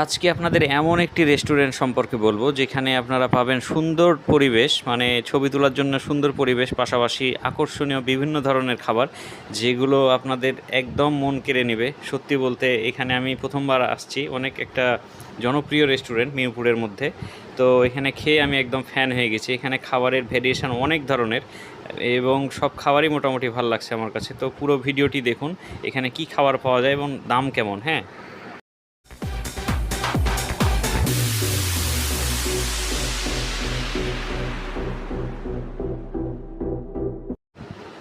আজকে আপনাদের এমন একটি রেস্টুরেন্ট সম্পর্কে বলব, যেখানে আপনারা পাবেন সুন্দর পরিবেশ মানে ছবি তোলার জন্য সুন্দর পরিবেশ, পাশাপাশি আকর্ষণীয় বিভিন্ন ধরনের খাবার, যেগুলো আপনাদের একদম মন কেড়ে নেবে। সত্যি বলতে, এখানে আমি প্রথমবার আসছি, অনেক একটা জনপ্রিয় রেস্টুরেন্ট মিরপুরের মধ্যে। তো এখানে খেয়ে আমি একদম ফ্যান হয়ে গেছি। এখানে খাবারের ভেরিয়েশন অনেক ধরনের এবং সব খাবারই মোটামুটি ভালো লাগছে আমার কাছে। তো পুরো ভিডিওটি দেখুন, এখানে কি খাবার পাওয়া যায় এবং দাম কেমন হ্যাঁ?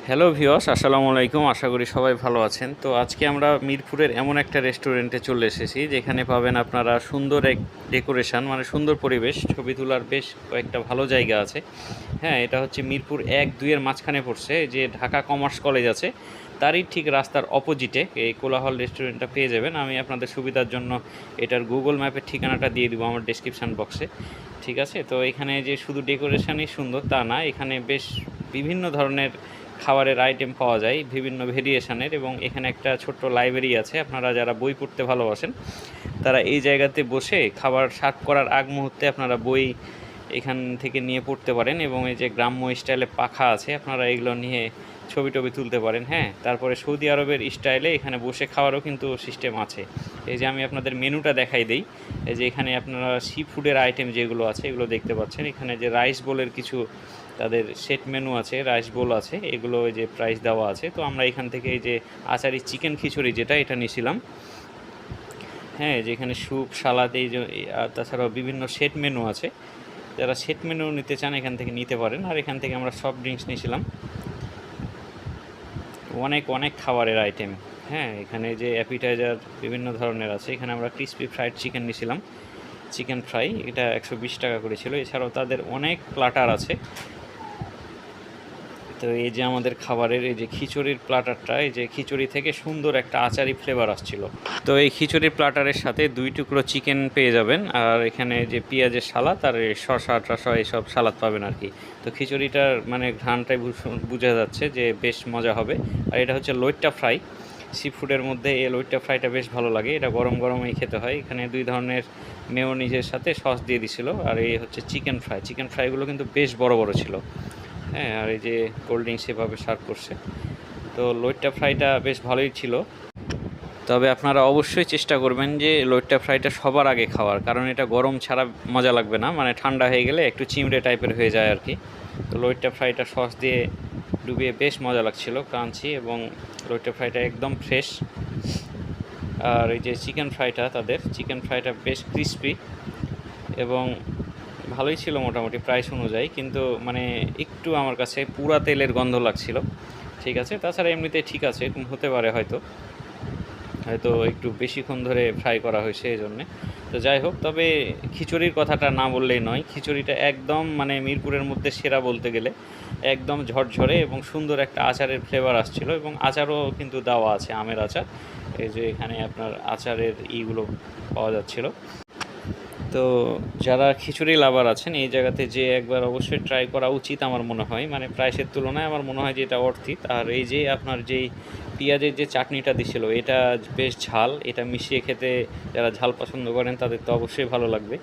হ্যালো ভিওস আসসালামু আলাইকুম আশা করি সবাই ভালো আছেন তো আজকে আমরা মিরপুরের এমন একটা রেস্টুরেন্টে চলে এসেছি যেখানে পাবেন আপনারা সুন্দর এক ডেকোরেশন মানে সুন্দর পরিবেশ ছবি তোলার বেশ কয়েকটা ভালো জায়গা আছে হ্যাঁ এটা হচ্ছে মিরপুর এক দুইয়ের মাঝখানে পড়ছে যে ঢাকা কমার্স কলেজ আছে তারই ঠিক রাস্তার অপোজিটে এই কোলাহল রেস্টুরেন্টটা পেয়ে যাবেন। আমি আপনাদের সুবিধার জন্য এটার গুগল ম্যাপের ঠিকানাটা দিয়ে দিব আমার ডেসক্রিপশান বক্সে ঠিক আছে? তো এখানে যে শুধু ডেকোরেশনই সুন্দর তা না, এখানে বেশ বিভিন্ন ধরনের খাবারের আইটেম পাওয়া যায়, বিভিন্ন ভেরিয়েশনের এবং এখানে একটা ছোট্ট লাইব্রেরি আছে। আপনারা যারা বই পড়তে ভালোবাসেন, তারা এই জায়গাতে বসে খাবার সার্ভ করার আগ মুহূর্তে আপনারা বই এখান থেকে নিয়ে পড়তে পারেন এবং এই যে গ্রাম্য স্টাইলে পাখা আছে, আপনারা এগুলো নিয়ে ছবি টবি তুলতে পারেন হ্যাঁ? তারপরে সৌদি আরবের স্টাইলে এখানে বসে খাওয়ারও কিন্তু সিস্টেম আছে। এই যে আমি আপনাদের মেনুটা দেখাই দিই। এই যে এখানে আপনারা সি ফুডের আইটেম যেগুলো আছে, এগুলো দেখতে পাচ্ছেন। এখানে যে রাইস বোলের কিছু তাদের সেট মেনু আছে রাইস বোল আছে, এগুলো ওই যে প্রাইস দেওয়া আছে। তো আমরা এখান থেকে এই যে আচারি চিকেন খিচুড়ি যেটা, এটা নিয়েছিলাম। হ্যাঁ যেখানে স্যুপ সালাদ এই তাছাড়াও বিভিন্ন সেট মেনু আছে। যারা সেট মেনু নিতে চান, এখান থেকে নিতে পারেন। আর এখান থেকে আমরা সফট ড্রিঙ্কস নিয়েছিলাম। অনেক অনেক খাবারের আইটেম হ্যাঁ এখানে যে অ্যাপিটাইজার বিভিন্ন ধরনের আছে, এখানে আমরা ক্রিসপি ফ্রাইড চিকেন নিয়েছিলাম। চিকেন ফ্রাই এটা একশো বিশ টাকা করেছিল এছাড়াও তাদের অনেক প্লাটার আছে। তো এই যে আমাদের খাবারের, এই যে খিচুড়ির প্লাটারটা এই যে খিচুড়ি থেকে সুন্দর একটা আচারি ফ্লেভার আসছিল। তো এই খিচুড়ির প্লাটারের সাথে দুই টুকরো চিকেন পেয়ে যাবেন, আর এখানে যে পেঁয়াজের সালাদ আর শসা, টসা, এইসব সালাদ পাবেন আর কি। তো খিচুড়িটার মানে ঘ্রানটাই বোঝা যাচ্ছে যে বেশ মজা হবে। আর এটা হচ্ছে লইট্টা ফ্রাই। সি ফুডের মধ্যে এই লইট্টা ফ্রাইটা বেশ ভালো লাগে। এটা গরম গরমেই খেতে হয়। এখানে দুই ধরনের মেয়োনিজের সাথে সস দিয়ে দিছিল। আর এই হচ্ছে চিকেন ফ্রাই চিকেন ফ্রাইগুলো কিন্তু বেশ বড় বড় ছিল। হ্যাঁ আর এই যে কোল্ড ড্রিঙ্কস এভাবে সার্ভ করছে। তো লইট্টা ফ্রাইটা বেশ ভালোই ছিল। তবে আপনারা অবশ্যই চেষ্টা করবেন যে লইট্টা ফ্রাইটা সবার আগে খাওয়ার, কারণ এটা গরম ছাড়া মজা লাগবে না। মানে ঠান্ডা হয়ে গেলে একটু চিমড়ে টাইপের হয়ে যায় আর কি তো লইট্টা ফ্রাইটা সস দিয়ে ডুবিয়ে বেশ মজা লাগছিল ক্রাঞ্চি এবং লইট্টা ফ্রাইটা একদম ফ্রেশ আর এই যে চিকেন ফ্রাইটা তাদের চিকেন ফ্রাইটা বেশ ক্রিস্পি এবং ভালোই ছিল মোটামুটি প্রাইস অনুযায়ী, কিন্তু মানে একটু আমার কাছে পুরা তেলের গন্ধ লাগছিল। ঠিক আছে, তাছাড়া এমনিতে ঠিক আছে হতে পারে হয়তো। হয়তো একটু বেশিক্ষণ ধরে ফ্রাই করা হয়েছে এই জন্যে তো যাই হোক, তবে খিচুড়ির কথাটা না বললেই নয়, খিচুড়িটা একদম মানে মিরপুরের মধ্যে সেরা বলতে গেলে, একদম ঝরঝরে এবং সুন্দর একটা আচারের ফ্লেভার আসছিল এবং আচারও কিন্তু দেওয়া আছে, আমের আচার। এই যে এখানে আপনার আচারের ইগুলো পাওয়া যাচ্ছিল। তো যারা খিচুড়ি লাভার আছেন, এই জায়গাতে যে একবার অবশ্যই ট্রাই করা উচিত আমার মনে হয়। মানে প্রাইসের তুলনায় আমার মনে হয় যে এটা অর্থিত। আর এই যে আপনার যেই পেঁয়াজের যে চাটনিটা দিছিল, এটা বেশ ঝাল, এটা মিশিয়ে খেতে যারা ঝাল পছন্দ করেন, তাদের তো অবশ্যই ভালো লাগবে।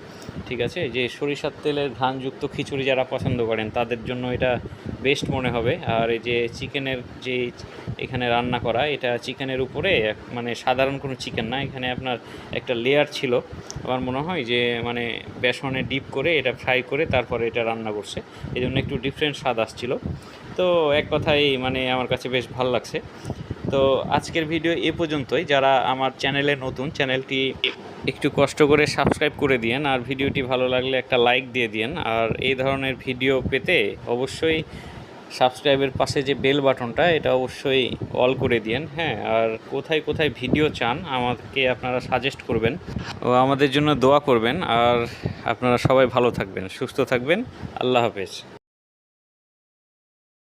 ঠিক আছে? যে সরিষার তেলের ধানযুক্ত খিচুড়ি যারা পছন্দ করেন, তাদের জন্য এটা বেস্ট মনে হবে। আর এই যে চিকেনের যে এখানে রান্না করা, এটা চিকেনের উপরে মানে সাধারণ কোনো চিকেন না, এখানে আপনার একটা লেয়ার ছিল। আমার মনে হয় যে মানে বেসনে ডিপ করে এটা ফ্রাই করে তারপরে এটা রান্না করছে। এই জন্য একটু ডিফারেন্ট স্বাদ আসছিল। তো এক কথাই মানে আমার কাছে বেশ ভালো লাগছে। তো আজকের ভিডিও এ পর্যন্তই। যারা আমার চ্যানেলে নতুন চ্যানেলটি একটু কষ্ট করে সাবস্ক্রাইব করে দিয়েন আর ভিডিওটি ভালো লাগলে একটা লাইক দিয়ে দিন আর এই ধরনের ভিডিও পেতে অবশ্যই সাবস্ক্রাইবের পাশে যে বেল বাটনটা, এটা অবশ্যই অল করে দিয়েন হ্যাঁ? আর কোথায় কোথায় ভিডিও চান, আমাকে আপনারা সাজেস্ট করবেন। ও আমাদের জন্য দোয়া করবেন, আর আপনারা সবাই ভালো থাকবেন, সুস্থ থাকবেন। আল্লাহ হাফেজ।